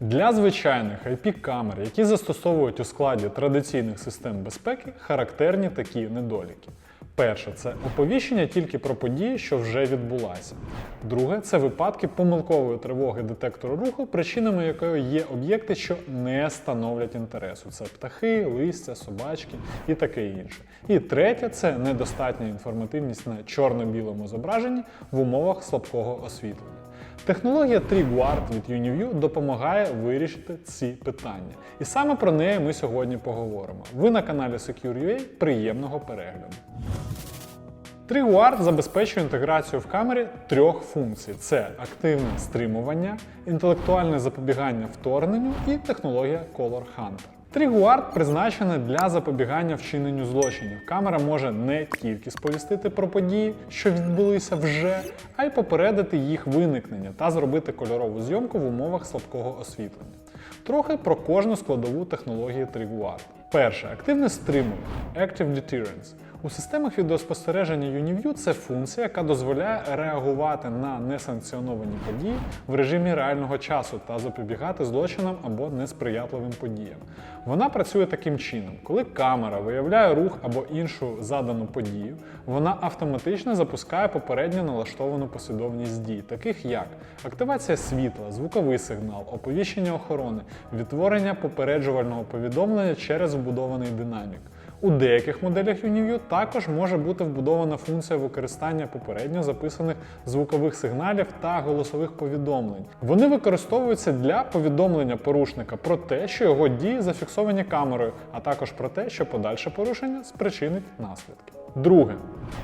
Для звичайних IP-камер, які застосовують у складі традиційних систем безпеки, характерні такі недоліки. Перше це оповіщення тільки про події, що вже відбулася. Друге це випадки помилкової тривоги детектору руху, причинами якої є об'єкти, що не становлять інтересу. Це птахи, листя, собачки і таке інше. І третє це недостатня інформативність на чорно-білому зображенні в умовах слабкого освітлення. Технологія TrigWard від Uniview допомагає вирішити ці питання. І саме про неї ми сьогодні поговоримо. Ви на каналі Secure.ua. Приємного перегляду. TrigWard забезпечує інтеграцію в камері трьох функцій: це активне стримування, інтелектуальне запобігання вторгненню і технологія Color Hunter. TrigWard призначений для запобігання вчиненню злочинів. Камера може не тільки сповістити про події, що відбулися вже, а й попередити їх виникнення та зробити кольорову зйомку в умовах слабкого освітлення. Трохи про кожну складову технології TrigWard. Перше активне стримування Active Deterrence. У системах відеоспостереження Uniview це функція, яка дозволяє реагувати на несанкціоновані події в режимі реального часу та запобігати злочинам або несприятливим подіям. Вона працює таким чином: коли камера виявляє рух або іншу задану подію, вона автоматично запускає попередньо налаштовану послідовність дій, таких як активація світла, звуковий сигнал, оповіщення охорони, відтворення попереджувального повідомлення через вбудований динамік. У деяких моделях Uniview також може бути вбудована функція використання попередньо записаних звукових сигналів та голосових повідомлень. Вони використовуються для повідомлення порушника про те, що його дії зафіксовані камерою, а також про те, що подальше порушення спричинить наслідки. Друге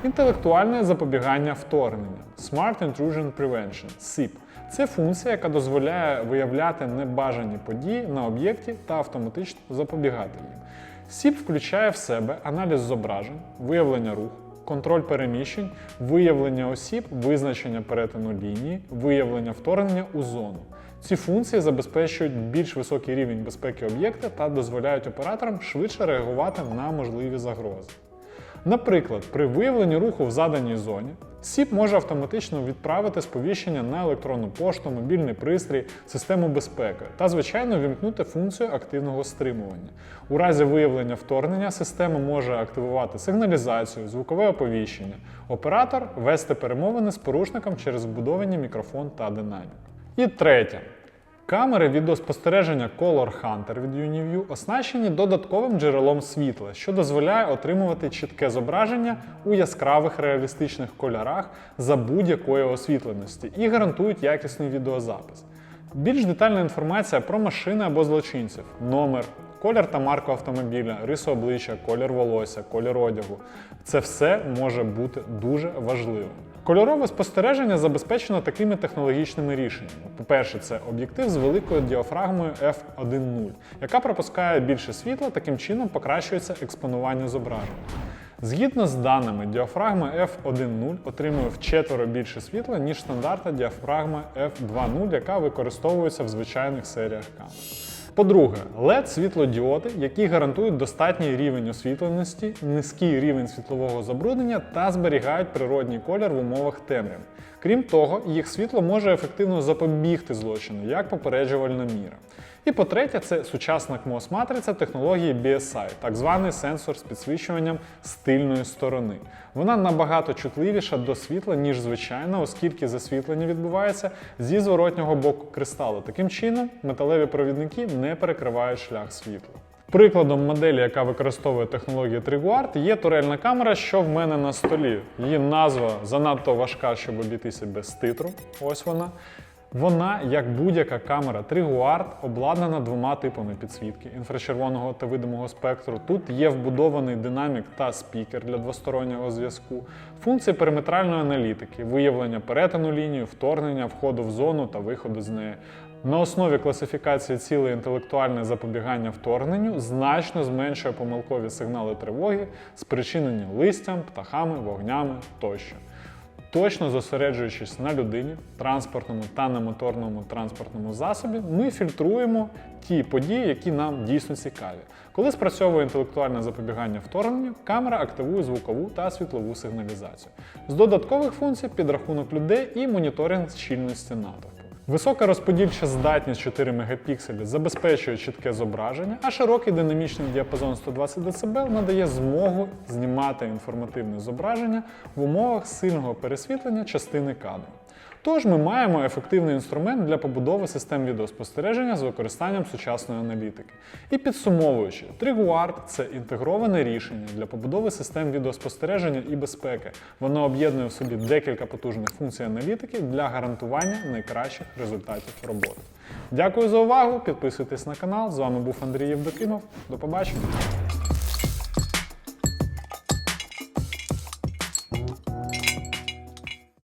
інтелектуальне запобігання вторгнення Smart Intrusion Prevention SIP. Це функція, яка дозволяє виявляти небажані події на об'єкті та автоматично запобігати їм. SIP включає в себе аналіз зображень, виявлення руху, контроль переміщень, виявлення осіб, визначення перетину лінії, виявлення вторгнення у зону. Ці функції забезпечують більш високий рівень безпеки об'єкта та дозволяють операторам швидше реагувати на можливі загрози. Наприклад, при виявленні руху в заданій зоні СІП може автоматично відправити сповіщення на електронну пошту, мобільний пристрій, систему безпеки та, звичайно, вімкнути функцію активного стримування. У разі виявлення вторгнення система може активувати сигналізацію, звукове оповіщення, оператор вести перемовини з порушником через вбудовані мікрофон та динамік. І третє. Камери відеоспостереження Color Hunter від Uniview оснащені додатковим джерелом світла, що дозволяє отримувати чітке зображення у яскравих реалістичних кольорах за будь-якої освітленості і гарантують якісний відеозапис. Більш детальна інформація про машини або злочинців, номер, колір та марку автомобіля, рису обличчя, колір волосся, колір одягу. Це все може бути дуже важливим. Кольорове спостереження забезпечено такими технологічними рішеннями. По-перше, це об'єктив з великою діафрагмою f1.0, яка пропускає більше світла, таким чином покращується експонування зображення. Згідно з даними, діафрагма f1.0 отримує вчетверо більше світла, ніж стандартна діафрагма f2.0, яка використовується в звичайних серіях камер. По-друге, led світлодіоди, які гарантують достатній рівень освітленості, низький рівень світлового забруднення та зберігають природній колір в умовах темряви. Крім того, їх світло може ефективно запобігти злочину, як попереджувальна міра. І по-третє, це сучасна КМОС-матриця технології BSI, так званий сенсор з підсвічуванням з тильної сторони. Вона набагато чутливіша до світла, ніж звичайна, оскільки засвітлення відбувається зі зворотнього боку кристалу. Таким чином, металеві провідники не перекривають шлях світла. Прикладом моделі, яка використовує технологію TrigWard, є турельна камера, що в мене на столі. Її назва занадто важка, щоб обійтися без титру. Ось вона. Вона, як будь-яка камера TrigWard, обладнана двома типами підсвітки інфрачервоного та видимого спектру. Тут є вбудований динамік та спікер для двостороннього зв'язку, функції периметральної аналітики, виявлення перетину лінії, вторгнення, входу в зону та виходу з неї. На основі класифікації цілей інтелектуальне запобігання вторгненню значно зменшує помилкові сигнали тривоги, спричинені листям, птахами, вогнями тощо. Точно зосереджуючись на людині, транспортному та немоторному транспортному засобі, ми фільтруємо ті події, які нам дійсно цікаві. Коли спрацьовує інтелектуальне запобігання вторгненню, камера активує звукову та світлову сигналізацію. З додаткових функцій підрахунок людей і моніторинг щільності натовпу. Висока розподільча здатність 4 мегапікселі забезпечує чітке зображення, а широкий динамічний діапазон 120 дБ надає змогу знімати інформативне зображення в умовах сильного пересвітлення частини кадру. Тож ми маємо ефективний інструмент для побудови систем відеоспостереження з використанням сучасної аналітики. І підсумовуючи, Triguard – це інтегроване рішення для побудови систем відеоспостереження і безпеки. Воно об'єднує в собі декілька потужних функцій аналітики для гарантування найкращих результатів роботи. Дякую за увагу! Підписуйтесь на канал. З вами був Андрій Євдокимов. До побачення!